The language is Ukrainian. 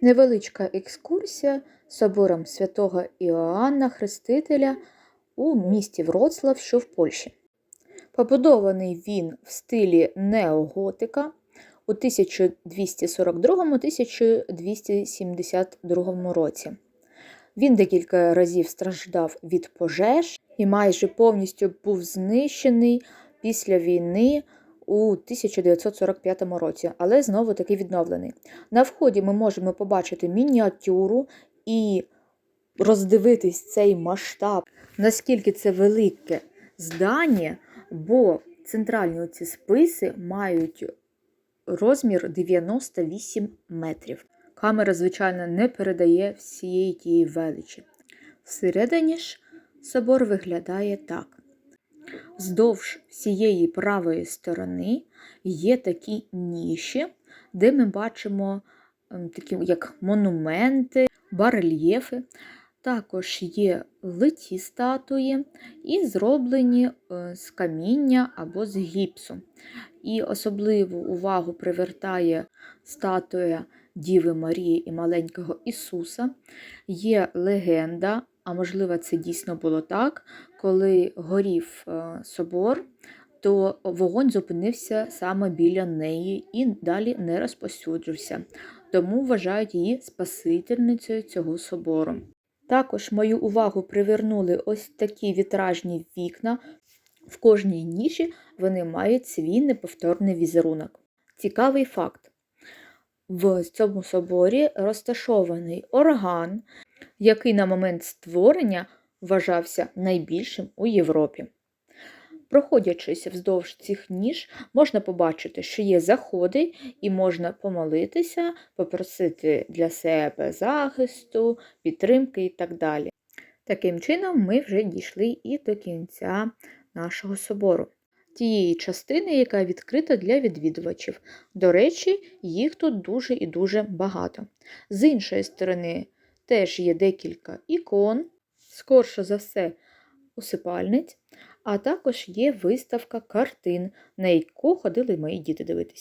Невеличка екскурсія собором святого Іоанна Хрестителя у місті Вроцлав, що в Польщі. Побудований він в стилі неоготика у 1242-1272 році. Він декілька разів страждав від пожеж і майже повністю був знищений після війни у 1945 році, але знову таки відновлений. На вході ми можемо побачити мініатюру і роздивитись цей масштаб, наскільки це велике здання, бо центральні ці списи мають розмір 98 метрів. Камера, звичайно, не передає всієї тієї величі. Всередині ж собор виглядає так. Вздовж всієї правої сторони є такі ніші, де ми бачимо ем, такі як монументи, барельєфи. Також є литі статуї і зроблені е, з каміння або з гіпсу. І особливу увагу привертає статуя Діви Марії і маленького Ісуса. Є легенда, а можливо, це дійсно було так, коли горів е, собор, то вогонь зупинився саме біля неї і далі не розпосюджився. Тому вважають її спасительницею цього собору. Також мою увагу привернули ось такі вітражні вікна. В кожній ніші вони мають свій неповторний візерунок. Цікавий факт: в цьому соборі розташований орган, який на момент створення вважався найбільшим у Європі. Проходячись вздовж цих ніж, можна побачити, що є заходи, і можна помолитися, попросити для себе захисту, підтримки і так далі. Таким чином, ми вже дійшли і до кінця нашого собору. Тієї частини, яка відкрита для відвідувачів. До речі, їх тут дуже і дуже багато. З іншої сторони, теж є декілька ікон, скорше за все, усипальниць, а також є виставка картин, на яку ходили мої діти дивитися.